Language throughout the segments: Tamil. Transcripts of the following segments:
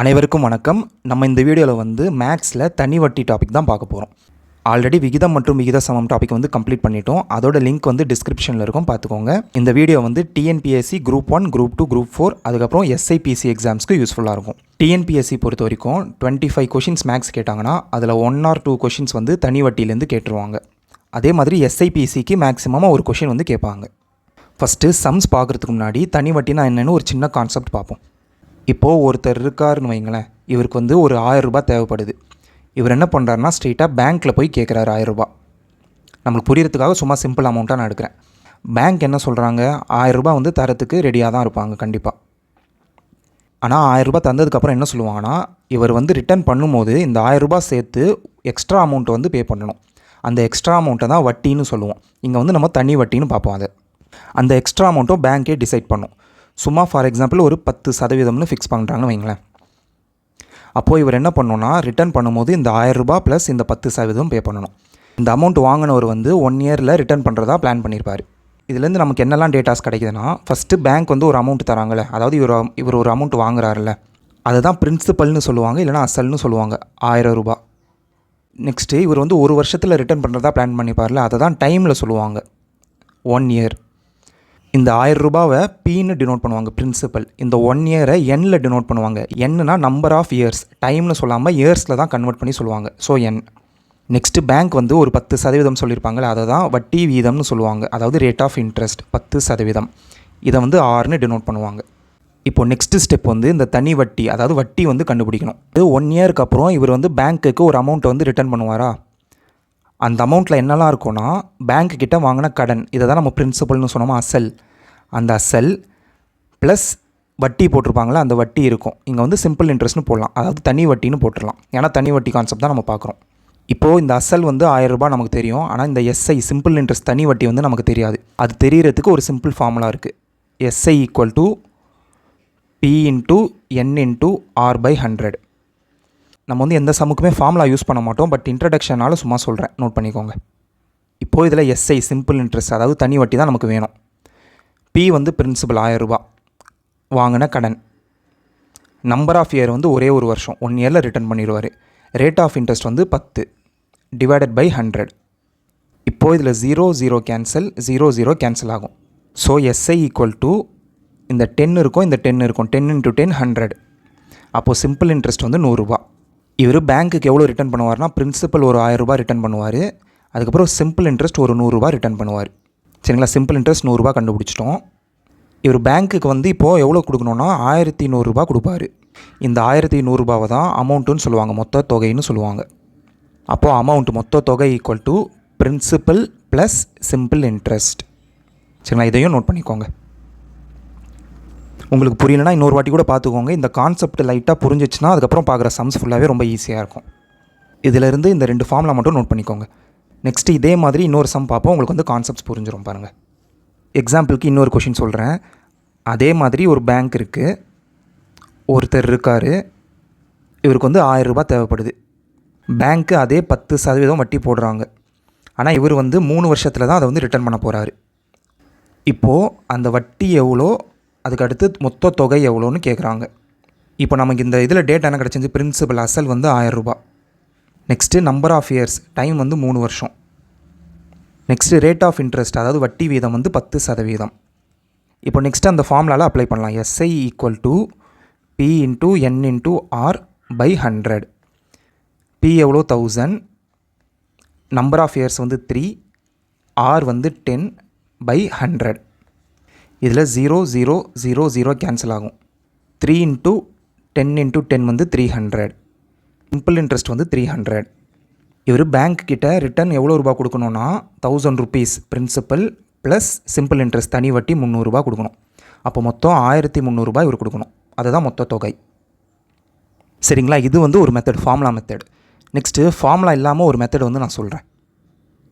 அனைவருக்கும் வணக்கம். நம்ம இந்த வீடியோவில் வந்து மேக்ஸில் தனி வட்டி டாபிக் தான் பார்க்க போகிறோம் ஆல்ரெடி விகிதம் மற்றும் விகித சமம் டாபிக் வந்து கம்ப்ளீட் பண்ணிட்டோம். அதோட லிங்க் வந்து டிஸ்கிரிப்ஷனில் இருக்கும். பார்த்துக்கோங்க. இந்த வீடியோ வந்து TNPSC group one group two group four அதுக்கப்புறம் எஸ்ஐபிசி எக்ஸாம்ஸ்க்கு யூஸ்ஃபுல்லாக இருக்கும். டிஎன்பிஎஸ்சி பொறுத்த வரைக்கும் டுவெண்ட்டி ஃபைவ் கொஷின்ஸ் மேக்ஸ் கேட்டாங்கன்னா அதில் ஒன் ஆர் டூ கொஷின்ஸ் வந்து தனி வட்டியிலேருந்து கேட்டுருவாங்க. அதே மாதிரி எஸ்ஐபிசிக்கு மேக்ஸிமமாக ஒரு கொஷின் வந்து கேட்பாங்க. ஃபஸ்ட்டு சம்ஸ் பார்க்குறதுக்கு முன்னாடி தனி வட்டினா என்னென்னு ஒரு சின்ன கான்செப்ட் பார்ப்போம். இப்போது ஒருத்தர் இருக்காருன்னு வைங்களேன் இவருக்கு வந்து ஒரு ஆயரூபா தேவைப்படுது. இவர் என்ன பண்ணுறாருனா ஸ்ட்ரெயிட்டாக பேங்க்கில் போய் கேட்குறாரு ஆயரூபா நம்மளுக்கு புரியறதுக்காக சும்மா சிம்பிள் அமௌண்ட்டாக நான் எடுக்கிறேன். பேங்க் என்ன சொல்கிறாங்க ஆயரூபா வந்து தரத்துக்கு ரெடியாக தான் இருப்பாங்க கண்டிப்பாக ஆனால் ஆயரூபா தந்ததுக்கப்புறம் என்ன சொல்லுவாங்கன்னா இவர் வந்து ரிட்டர்ன் பண்ணும்போது இந்த ஆயரூபா சேர்த்து எக்ஸ்ட்ரா அமௌண்ட்டை வந்து பே பண்ணணும். அந்த எக்ஸ்ட்ரா அமௌண்ட்டை தான் வட்டின்னு சொல்லுவோம். இங்கே வந்து நம்ம தனி வட்டின்னு பார்ப்போம் அதை. அந்த எக்ஸ்ட்ரா அமௌண்ட்டும் பேங்க்கே டிசைட் பண்ணும். சும்மா ஃபார் எக்ஸாம்பிள் ஒரு பத்து சதவீதம்னு ஃபிக்ஸ் பண்ணுறாங்கன்னு வைங்களேன். அப்போது இவர் என்ன பண்ணணும்னா ரிட்டர்ன் பண்ணும்போது இந்த ஆயரூபா ப்ளஸ் இந்த பத்து சதவீதம் பே பண்ணணும். இந்த அமௌண்ட் வாங்கினவர் வந்து ஒன் இயரில் ரிட்டர்ன் பண்ணுறதா பிளான் பண்ணியிருப்பார் இதுலேருந்து நமக்கு என்னெல்லாம் டேட்டாஸ் கிடைக்குதுன்னா ஃபஸ்ட்டு பேங்க் வந்து ஒரு அமௌண்ட் தராங்கல்ல. அதாவது இவர் இவர் ஒரு அமௌண்ட் வாங்குறாருல்ல. அதுதான் பிரின்சிபல்னு சொல்லுவாங்க இல்லைனா அசல்னு சொல்லுவாங்க ஆயிரம் ரூபா நெக்ஸ்ட்டு இவர் வந்து ஒரு வருஷத்தில் ரிட்டர்ன் பண்ணுறதா பிளான் பண்ணிப்பார்ல அதை தான் டைமில் சொல்லுவாங்க ஒன் இயர் இந்த ஆயிரம் ரூபாவை பின்னு டினோட் பண்ணுவாங்க பிரின்சிபல் இந்த ஒன் இயரை எண்ணில் டினோட் பண்ணுவாங்க. எண்ணுனா நம்பர் ஆஃப் இயர்ஸ் டைம்னு சொல்லாமல் இயர்ஸில் தான் கன்வெர்ட் பண்ணி சொல்லுவாங்க. ஸோ என் நெக்ஸ்ட்டு பேங்க் வந்து ஒரு பத்து சதவீதம் சொல்லியிருப்பாங்களே அதை தான் வட்டி வீதம்னு சொல்லுவாங்க. அதாவது ரேட் ஆஃப் இன்ட்ரெஸ்ட் பத்து சதவீதம். இதை வந்து ஆறுன்னு டினோட் பண்ணுவாங்க. இப்போ நெக்ஸ்ட் ஸ்டெப் வந்து இந்த தனி வட்டி அதாவது வட்டி வந்து கண்டுபிடிக்கணும். இது ஒன் இயருக்கு அப்புறம் இவர் வந்து பேங்க்குக்கு ஒரு அமௌண்ட்டை வந்து ரிட்டர்ன் பண்ணுவாரா? அந்த அமௌண்ட்டில் என்னெல்லாம் இருக்கும்னா பேங்க் கிட்ட வாங்கின கடன் இதை தான் நம்ம பிரின்சிபல்னு சொன்னோமா அசல் அந்த அசல் ப்ளஸ் வட்டி போட்டிருப்பாங்களே அந்த வட்டி இருக்கும். இங்கே வந்து சிம்பிள் இன்ட்ரெஸ்ட்னு போடலாம். அதாவது தனி வட்டின்னு போட்டுடலாம். ஏன்னா தனி வட்டி கான்செப்ட் தான் நம்ம பார்க்குறோம். இப்போது இந்த அசல் வந்து ஆயிரம் ரூபாய் நமக்கு தெரியும். ஆனால் இந்த எஸ்ஐ சிம்பிள் இன்ட்ரெஸ்ட் தனி வட்டி வந்து நமக்கு தெரியாது. அது தெரியறதுக்கு ஒரு சிம்பிள் ஃபார்முலா இருக்குது SI equal to P into N into R by hundred நம்ம வந்து எந்த சமுக்குமே ஃபார்முலா யூஸ் பண்ண மாட்டோம் பட் இன்ட்ரடக்ஷனால் சும்மா சொல்கிறேன் நோட் பண்ணிக்கோங்க. இப்போது இதில் எஸ்ஐ சிம்பிள் இன்ட்ரெஸ்ட் அதாவது தனி வட்டி தான் நமக்கு வேணும். பி வந்து பிரின்சிபல் ஆயரூபா வாங்கின கடன். நம்பர் ஆஃப் இயர் வந்து ஒரே ஒரு வருஷம். ஒன் இயரில் ரிட்டர்ன் பண்ணிடுவார். ரேட் ஆஃப் இன்ட்ரெஸ்ட் வந்து பத்து. டிவைடட் பை ஹண்ட்ரட் இப்போது இதில் zero zero cancel zero zero cancel ஆகும். ஸோ எஸ்ஐ ஈக்குவல் டு இந்த டென் இருக்கும் இந்த டென் இருக்கும். டென் இன்ட்டு டென் ஹண்ட்ரட் அப்போது சிம்பிள் இன்ட்ரெஸ்ட் வந்து நூறுரூபா இவர் பேங்க்குக்கு எவ்வளோ ரிட்டர்ன் பண்ணுவார்னா பிரின்சிபல் ஒரு ஆயிரரூபா ரிட்டர்ன் பண்ணுவார். அதுக்கப்புறம் சிம்பிள் இன்ட்ரெஸ்ட் ஒரு நூறுரூவா ரிட்டர்ன் பண்ணுவார். சரிங்களா? சிம்பிள் இன்ட்ரெஸ்ட் நூறுரூவா கண்டுபிடிச்சிட்டோம். இவர் பேங்க்குக்கு வந்து இப்போது எவ்வளோ கொடுக்கணுன்னா ஆயிரத்தி நூறுரூபா கொடுப்பாரு. இந்த ஆயிரத்தி நூறுரூபாவை தான் அமௌண்ட்டுன்னு சொல்லுவாங்க. மொத்த தொகைன்னு சொல்லுவாங்க. அப்போது அமௌண்ட் மொத்த தொகை equal to principal plus simple interest சரிங்களா? இதையும் நோட் பண்ணிக்கோங்க. உங்களுக்கு புரியலனா இன்னொரு வாட்டி கூட பார்த்துக்கோங்க. இந்த கான்செப்ட் லைட்டாக புரிஞ்சிச்சுன்னா அதுக்கப்புறம் பார்க்குற சம்ஸ் ஃபுல்லாகவே ரொம்ப ஈஸியாக இருக்கும். இதிலிருந்து இந்த ரெண்டு ஃபார்மில் மட்டும் நோட் பண்ணிக்கோங்க. நெக்ஸ்ட்டு இதே மாதிரி இன்னொரு சம் பார்ப்போம். உங்களுக்கு வந்து கான்செப்ட்ஸ் புரிஞ்சிடும் பாருங்கள் எக்ஸாம்பிளுக்கு இன்னொரு கொஷின் சொல்கிறேன் அதே மாதிரி ஒரு பேங்க் இருக்குது ஒருத்தர் இருக்கார். இவருக்கு வந்து ஆயிரம் ரூபாய் தேவைப்படுது. பேங்க்கு அதே பத்து சதவீதம் வட்டி போடுறாங்க. ஆனால் இவர் வந்து மூணு வருஷத்தில் தான் அதை வந்து ரிட்டர்ன் பண்ண போகிறாரு இப்போது அந்த வட்டி எவ்வளோ? அதுக்கு அடுத்து மொத்த தொகை எவ்வளோன்னு கேட்குறாங்க இப்போ நமக்கு இந்த இதில் டேட் என்ன கிடச்சிது பிரின்சிபல் அசல் வந்து ஆயரூபா next number of years time வந்து மூணு வருஷம். நெக்ஸ்ட்டு ரேட் ஆஃப் இன்ட்ரெஸ்ட் அதாவது வட்டி வீதம் வந்து பத்து சதவீதம். இப்போ நெக்ஸ்ட் அந்த ஃபார்முலாவில் அப்ளை பண்ணலாம். SI equal to P into N into R by hundred P எவ்வளோ? தௌசண்ட் நம்பர் ஆஃப் இயர்ஸ் வந்து த்ரீ ஆர் வந்து டென் பை ஹண்ட்ரட் இதில் zero zero zero zero cancel ஆகும். Three into ten into ten வந்து த்ரீ ஹண்ட்ரட் சிம்பிள் இன்ட்ரெஸ்ட் வந்து த்ரீ ஹண்ட்ரட் இவர் பேங்க் கிட்ட ரிட்டர்ன் எவ்வளோ ரூபா கொடுக்கணுன்னா thousand rupees principal plus simple interest தனி வட்டி முந்நூறுரூபா கொடுக்கணும். அப்போ மொத்தம் ஆயிரத்தி முந்நூறுரூபா இவர் கொடுக்கணும். அதுதான் மொத்த தொகை. சரிங்களா? இது வந்து ஒரு method formula method next formula இல்லாமல் ஒரு மெத்தட் வந்து நான் சொல்கிறேன்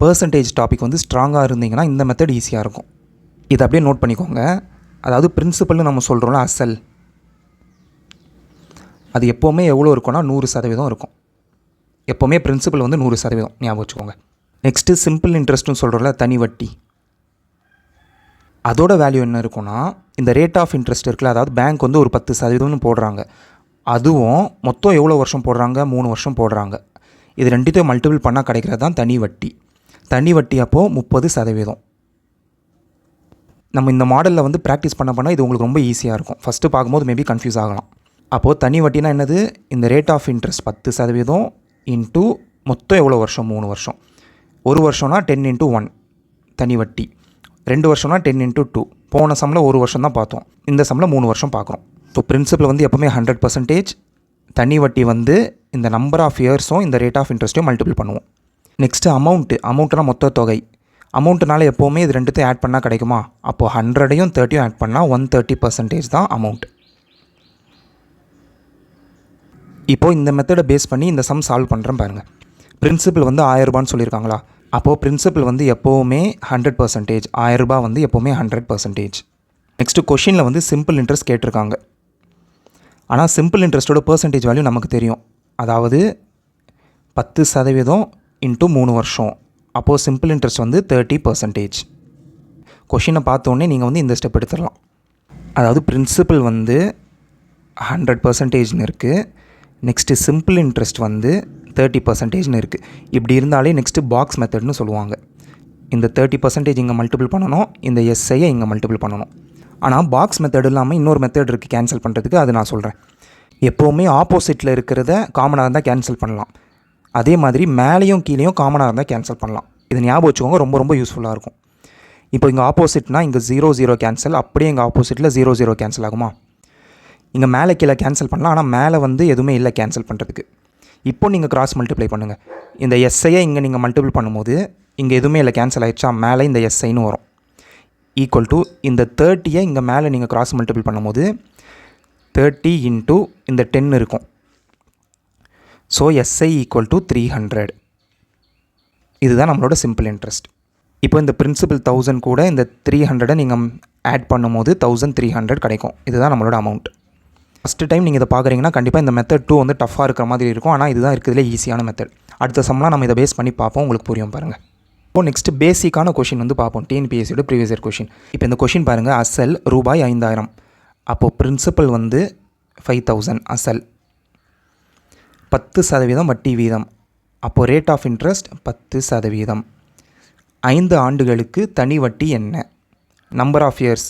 பர்சன்டேஜ் டாபிக் வந்து ஸ்ட்ராங்காக இருந்தீங்கன்னா இந்த மெத்தட் ஈஸியாக இருக்கும். இதை அப்படியே நோட் பண்ணிக்கோங்க. அதாவது பிரின்சிபல்னு நம்ம சொல்கிறோம்ல அசல். அது எப்போவுமே எவ்வளோ இருக்கும்னா நூறு சதவீதம் இருக்கும். எப்போவுமே பிரின்சிபல் வந்து நூறு சதவீதம். ஞாபகம் வச்சுக்கோங்க. நெக்ஸ்ட்டு சிம்பிள் இன்ட்ரெஸ்ட்னு சொல்கிறோம்ல தனி வட்டி. அதோட வேல்யூ என்ன இருக்கும்னா இந்த ரேட் ஆஃப் இன்ட்ரெஸ்ட் இருக்குல்ல அதாவது பேங்க் வந்து ஒரு பத்து சதவீதம்னு போடுறாங்க. அதுவும் மொத்தம் எவ்வளோ வருஷம் போடுறாங்க? மூணு வருஷம் போடுறாங்க. இது ரெண்டுத்தையும் மல்டிபிள் பண்ணால் கிடைக்கிறது தான் தனி வட்டி. தனி வட்டி அப்போது முப்பது சதவீதம். நம்ம இந்த மாடலில் வந்து ப்ராக்டிஸ் பண்ண பண்ணால் இது உங்களுக்கு ரொம்ப ஈஸியாக இருக்கும். ஃபஸ்ட்டு பார்க்கும்போது மேபி கன்ஃபியூஸ் ஆகலாம். அப்போது தனி வட்டினா என்னது? இந்த ரேட் ஆஃப் இன்ட்ரெஸ்ட் பத்து சதவீதம் இன்ட்டு மொத்தம் எவ்வளோ வருஷம்? மூணு வருஷம். ஒரு வருஷம்னா டென் இன்ட்டு ஒன் தனி வட்டி. ரெண்டு வருஷம்னா டென் இன்ட்டு டூ போன சம்மில் ஒரு வருஷம் தான் பார்த்தோம். இந்த சம்மில் மூணு வருஷம் பார்க்குறோம். ஸோ பிரின்சிபல் வந்து எப்போவுமே ஹண்ட்ரட் பர்சன்டேஜ் தனி வட்டி வந்து இந்த நம்பர் ஆஃப் இயர்ஸும் இந்த ரேட் ஆஃப் இன்ட்ரெஸ்ட்டையும் மல்டிபிள் பண்ணுவோம். நெக்ஸ்ட்டு அமௌண்ட்டு அமௌண்ட்னா மொத்த தொகை. அமௌண்ட்டுனால எப்போவுமே இது ரெண்டுத்தையும் ஆட் பண்ணால் கிடைக்குமா? அப்போது ஹண்ட்ரடையும் தேர்ட்டியும் ஆட் பண்ணால் ஒன் தேர்ட்டி பர்சன்டேஜ் தான் அமௌண்ட் இப்போது இந்த மெத்தடை பேஸ் பண்ணி இந்த சம் சால்வ் பண்ணுறேன் பாருங்கள் பிரின்சிபல் வந்து ஆயிரரூபான்னு சொல்லியிருக்காங்களா? அப்போது பிரின்சிபல் வந்து எப்போவுமே ஹண்ட்ரட் பர்சன்டேஜ் ஆயிரரூபா வந்து எப்போவுமே ஹண்ட்ரட் பர்சன்டேஜ் நெக்ஸ்ட்டு கொஷினில் வந்து சிம்பிள் இன்ட்ரெஸ்ட் கேட்டிருக்காங்க. ஆனால் சிம்பிள் இன்ட்ரெஸ்ட்டோட பர்சன்டேஜ் வேல்யூ நமக்கு தெரியும். அதாவது பத்து சதவீதம் இன்ட்டு மூணு வருஷம். அப்போது சிம்பிள் இன்ட்ரெஸ்ட் வந்து தேர்ட்டி பர்சன்டேஜ் கொஷினை பார்த்தோன்னே நீங்கள் வந்து இந்த ஸ்டெப் எடுத்துடலாம். அதாவது பிரின்சிபல் வந்து ஹண்ட்ரட் பர்சன்டேஜ்னு இருக்குது நெக்ஸ்ட்டு சிம்பிள் இன்ட்ரெஸ்ட் வந்து தேர்ட்டி பர்சன்டேஜ்னு இருக்குது இப்படி இருந்தாலே நெக்ஸ்ட்டு பாக்ஸ் மெத்தட்னு சொல்லுவாங்க. இந்த தேர்ட்டி பர்சன்டேஜ் இங்கே மல்டிபிள் பண்ணணும் இந்த எஸ்ஐயை இங்கே மல்டிபிள் பண்ணணும். ஆனால் பாக்ஸ் மெத்தட் இல்லாமல் இன்னொரு மெத்தட் இருக்குது கேன்சல் பண்ணுறதுக்கு அது நான் சொல்கிறேன் எப்போவுமே ஆப்போசிட்டில் இருக்கிறத காமனாக இருந்தால் கேன்சல் பண்ணலாம். அதே மாதிரி மேலேயும் கீழேயும் காமனாக இருந்தால் கேன்சல் பண்ணலாம். இது ஞாபகம் வச்சுக்கோங்க ரொம்ப ரொம்ப யூஸ்ஃபுல்லாக இருக்கும். இப்போ இங்கே ஆப்போசிட்னா இங்கே ஜீரோ ஜீரோ கேன்சல் அப்படியே இங்கே ஆப்போசிட்டில் ஜீரோ ஜீரோ கேன்சல் ஆகுமா? இங்கே மேலே கீழே கேன்சல் பண்ணலாம் ஆனால் மேலே வந்து எதுவுமே இல்லை கேன்சல் பண்ணுறதுக்கு இப்போ நீங்கள் கிராஸ் மல்டிப்ளை பண்ணுங்கள் இந்த எஸ்ஐயை இங்கே நீங்கள் மல்டிபிள் பண்ணும்போது இங்கே எதுவுமே இல்லை கேன்சல் ஆகிடுச்சா மேலே இந்த எஸ்ஐன்னு வரும். ஈக்குவல் டு இந்த தேர்ட்டியை இங்கே மேலே நீங்கள் கிராஸ் மல்டிபிள் பண்ணும்போது தேர்ட்டி இன்ட்டு இந்த டென் இருக்கும். So SI equal to three hundred இதுதான் நம்மளோட சிம்பிள் இன்ட்ரெஸ்ட் இப்போ இந்த பிரின்சிபல் தௌசண்ட் கூட இந்த த்ரீ ஹண்ட்ரடை நீங்கள் ஆட் பண்ணும்போது தௌசண்ட் த்ரீ ஹண்ட்ரட் கிடைக்கும். இதுதான் நம்மளோட அமௌண்ட் ஃபஸ்ட்டு டைம் நீங்கள் இதை பார்க்குறீங்கன்னா கண்டிப்பாக இந்த மெத்தட் டூ வந்து டஃப்பாக இருக்கிற மாதிரி இருக்கும். ஆனால் இதுதான் இருக்கிறதுல ஈஸியான மெத்தட் அடுத்த சம்லாம் நம்ம இதை பேஸ் பண்ணி பார்ப்போம். உங்களுக்கு புரியும் பாருங்கள் இப்போ நெக்ஸ்ட் பேசிக்கான கொஷின் வந்து பார்ப்போம். டிஎன்பிஎஸ்சியோட ப்ரீவியஸ் இயர் கொஷின் இப்போ இந்த கொஷின் பாருங்கள் அசல் ரூபாய் ஐந்தாயிரம். அப்போது பிரின்சிபல் வந்து ஃபைவ் தௌசண்ட் அசல் பத்து சதவீதம் வட்டி வீதம். அப்போது ரேட் ஆஃப் இன்ட்ரெஸ்ட் பத்து சதவீதம். ஐந்து ஆண்டுகளுக்கு தனி வட்டி என்ன? Number of years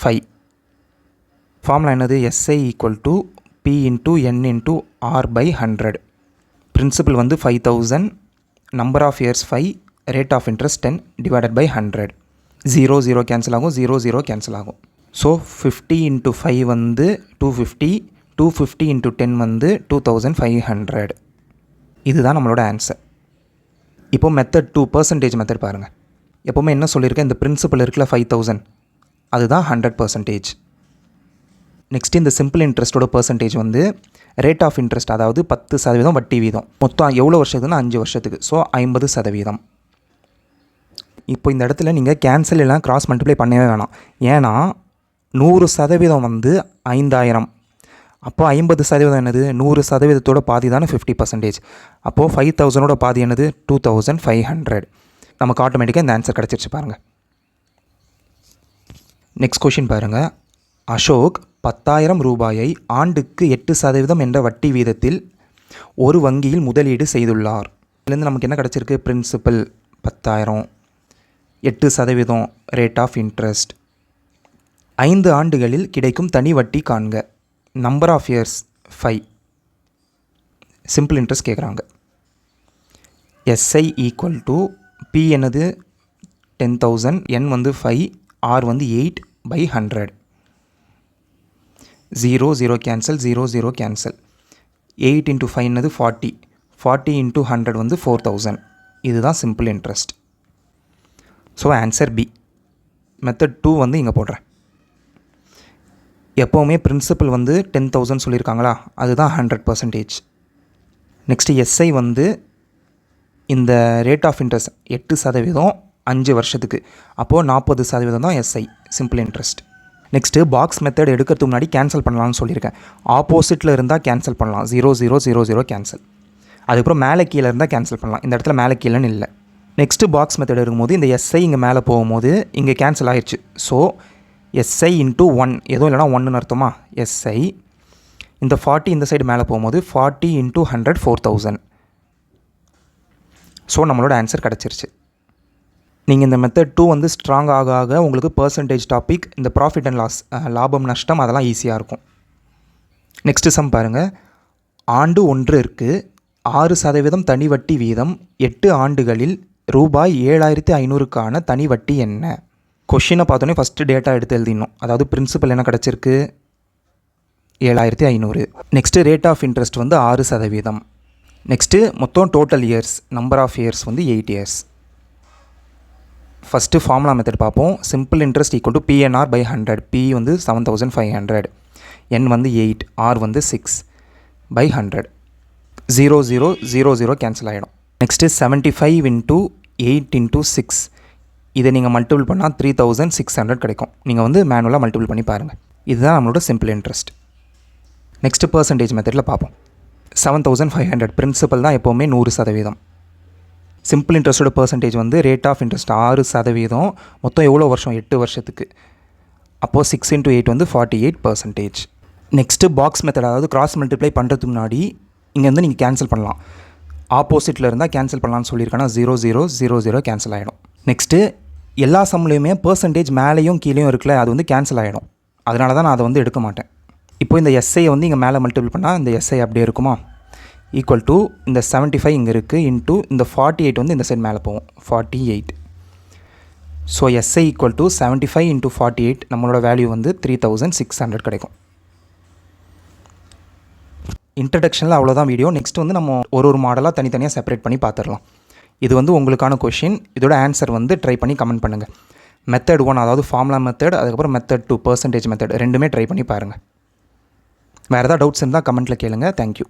five formula என்னது? SI equal to P into N into R by hundred principal வந்து five thousand number of years five rate of interest ten divided by hundred zero zero cancel ஆகும். ஜீரோ ஜீரோ கேன்சல் ஆகும். ஸோ ஃபிஃப்டி இன்ட்டு ஃபைவ் வந்து two fifty two fifty into ten வந்து டூ தௌசண்ட் ஃபைவ் ஹண்ட்ரட் இதுதான் நம்மளோட ஆன்சர் இப்போ மெத்தட் டூ பர்சன்டேஜ் மெத்தட் பாருங்கள் எப்போவுமே என்ன சொல்லியிருக்கேன்? இந்த பிரின்சிபல் இருக்குல்ல ஃபைவ் தௌசண்ட் அதுதான் ஹண்ட்ரட் பர்சன்டேஜ் நெக்ஸ்ட் இந்த சிம்பிள் இன்ட்ரெஸ்ட்டோட பர்சன்டேஜ் வந்து ரேட் ஆஃப் இன்ட்ரெஸ்ட் அதாவது பத்து சதவீதம் வட்டி வீதம். மொத்தம் எவ்வளோ வருஷத்துக்குன்னா அஞ்சு வருஷத்துக்கு. ஸோ ஐம்பது சதவீதம். இப்போ இந்த இடத்துல நீங்கள் கேன்சல் எல்லாம் கிராஸ் மல்டிப்ளை பண்ணவே வேணாம். ஏன்னா நூறு சதவீதம் வந்து ஐந்தாயிரம். அப்போ ஐம்பது சதவீதம் என்னது? நூறு சதவீதத்தோட பாதி தானே ஃபிஃப்டி பர்சன்டேஜ் அப்போது ஃபைவ் தௌசண்டோட பாதி என்னது? டூ தௌசண்ட் ஃபைவ் ஹண்ட்ரட் நமக்கு ஆட்டோமேட்டிக்காக இந்த ஆன்சர் கிடச்சிருச்சு பாருங்கள் நெக்ஸ்ட் கொஷின் பாருங்கள் அசோக் பத்தாயிரம் ரூபாயை ஆண்டுக்கு எட்டு சதவீதம் என்ற வட்டி வீதத்தில் ஒரு வங்கியில் முதலீடு செய்துள்ளார். இதுலேருந்து நமக்கு என்ன கிடச்சிருக்கு? பிரின்சிபல் பத்தாயிரம் எட்டு சதவீதம் ரேட் ஆஃப் இன்ட்ரெஸ்ட் ஐந்து ஆண்டுகளில் கிடைக்கும் தனி வட்டி காண்க. Number of years five simple interest கேட்குறாங்க எஸ்ஐ ஈக்குவல் டு பி என்னது? டென் தௌசண்ட் என் வந்து ஃபைவ் ஆர் வந்து eight by hundred zero zero cancel zero zero cancel eight into five என்னது? ஃபார்ட்டி ஃபார்ட்டி இன்ட்டு ஹண்ட்ரட் வந்து ஃபோர் தௌசண்ட் இதுதான் simple interest so answer B method two வந்து இங்கே போடுறேன். எப்போவுமே பிரின்சிபல் வந்து டென் தௌசண்ட் சொல்லியிருக்காங்களா? அதுதான் ஹண்ட்ரட் பர்சன்டேஜ் நெக்ஸ்ட்டு எஸ்ஐ வந்து இந்த ரேட் ஆஃப் இன்ட்ரெஸ்ட் எட்டு சதவீதம் அஞ்சு வருஷத்துக்கு. அப்போது நாற்பது சதவீதம் தான் SI simple interest next box method எடுக்கிறதுக்கு முன்னாடி கேன்சல் பண்ணலாம்னு சொல்லியிருக்கேன். ஆப்போசிட்டில் இருந்தால் கேன்சல் பண்ணலாம். Zero zero zero zero cancel அதுக்கப்புறம் மேலே கீழே இருந்தால் கேன்சல் பண்ணலாம். இந்த இடத்துல மேலே கீழேன்னு இல்லை. நெக்ஸ்ட்டு பாக்ஸ் மெத்தட் இருக்கும்போது இந்த எஸ்ஐ இங்கே மேலே போகும்போது இங்கே கேன்சல் ஆயிடுச்சு. ஸோ எஸ்ஐ இன்ட்டு ஒன் எதுவும் இல்லைனா ஒன்றுன்னு அர்த்தமா? எஸ்ஐ இந்த ஃபார்ட்டி இந்த சைடு மேலே போகும்போது forty into hundred four thousand so நம்மளோட ஆன்சர் கிடச்சிருச்சு. நீங்கள் இந்த மெத்தட் டூ வந்து ஸ்ட்ராங் ஆக ஆக உங்களுக்கு பர்சன்டேஜ் டாபிக் இந்த ப்ராஃபிட் அண்ட் லாஸ் லாபம் நஷ்டம் அதெல்லாம் ஈஸியாக இருக்கும். நெக்ஸ்ட்டு சம் பாருங்கள் ஆண்டு ஒன்று இருக்குது ஆறு சதவீதம் தனி வட்டி வீதம் எட்டு ஆண்டுகளில் ரூபாய் ஏழாயிரத்தி ஐநூறுக்கான தனி வட்டி என்ன? கொஷினை பார்த்தோன்னே ஃபஸ்ட்டு டேட்டா எடுத்து எழுதிடணும். அதாவது பிரின்சிபல் என்ன கிடச்சிருக்கு? ஏழாயிரத்தி ஐநூறு. நெக்ஸ்ட்டு ரேட் ஆஃப் இன்ட்ரெஸ்ட் வந்து ஆறு சதவீதம். நெக்ஸ்ட்டு மொத்தம் total years number of years வந்து eight years first formula method பார்ப்போம். Simple interest equal to PNR by hundred P வந்து seven thousand five hundred N வந்து எயிட் ஆர் வந்து six by hundred zero zero zero zero cancel ஆகிடும் next seventy five into eight into six இதை நீங்கள் மல்டிபிள் பண்ணால் த்ரீ தௌசண்ட் சிக்ஸ் ஹண்ட்ரட் கிடைக்கும். நீங்கள் வந்து மேனுவலாக மல்டிபிள் பண்ணி பாருங்கள் இதுதான் நம்மளோட சிம்பிள் இன்ட்ரெஸ்ட் நெக்ஸ்ட்டு பர்சன்டேஜ் மெத்தடில் பார்ப்போம். Seven thousand five hundred principal தான் எப்போவுமே நூறு சதவீதம். சிம்பிள் இன்ட்ரெஸ்ட்டோட பர்சன்டேஜ் வந்து ரேட் ஆஃப் இன்ட்ரெஸ்ட் ஆறு சதவீதம். மொத்தம் எவ்வளோ வருஷம்? எட்டு வருஷத்துக்கு. அப்போது சிக்ஸ் இன்ட்டு எயிட் வந்து forty eight percentage next box method அதாவது கிராஸ் மல்டிப்ளை பண்ணுறதுக்கு முன்னாடி இங்கே வந்து நீங்கள் கேன்சல் பண்ணலாம் ஆப்போசிட்டில் இருந்தால் கேன்சல் பண்ணலாம்னு சொல்லியிருக்கேன்னா zero zero zero zero cancel ஆகிடும் நெக்ஸ்ட்டு எல்லா சம்லேயுமே பர்சன்டேஜ் மேலேயும் கீழேயும் இருக்குல்ல அது வந்து கேன்சல் ஆகிடும் அதனால தான் நான் அதை வந்து எடுக்க மாட்டேன். இப்போ இந்த எஸ்ஐயை வந்து இங்கே மேலே மல்டிபிள் பண்ணால் இந்த எஸ்ஐ அப்படியே இருக்குமா? ஈக்குவல் டு இந்த செவன்ட்டி ஃபைவ் இங்கே இருக்குது இன்ட்டு இந்த ஃபார்ட்டி எயிட் வந்து இந்த சைடு மேலே போகும். Forty eight so SI equal to seventy five into forty eight நம்மளோட வேல்யூ வந்து த்ரீ தௌசண்ட் சிக்ஸ் ஹண்ட்ரட் கிடைக்கும். இன்ட்ரடக்ஷனில் அவ்வளோதான் வீடியோ நெக்ஸ்ட் வந்து நம்ம ஒரு ஒரு மாடலாக தனித்தனியாக செப்பரேட் பண்ணி பார்த்துடலாம். இது வந்து உங்களுக்கான கொஷின் இதோட ஆன்சர் வந்து ட்ரை பண்ணி கமெண்ட் பண்ணுங்கள் மெத்தட் ஒன் அதாவது ஃபார்முலா மெத்தட் அதுக்கப்புறம் மெத்தட் டூ பர்சன்டேஜ் மெத்தட் ரெண்டுமே ட்ரை பண்ணி பாருங்கள் வேறு ஏதாவது டவுட்ஸ் இருந்தால் கமெண்ட்டில் கேளுங்கள் தேங்க்யூ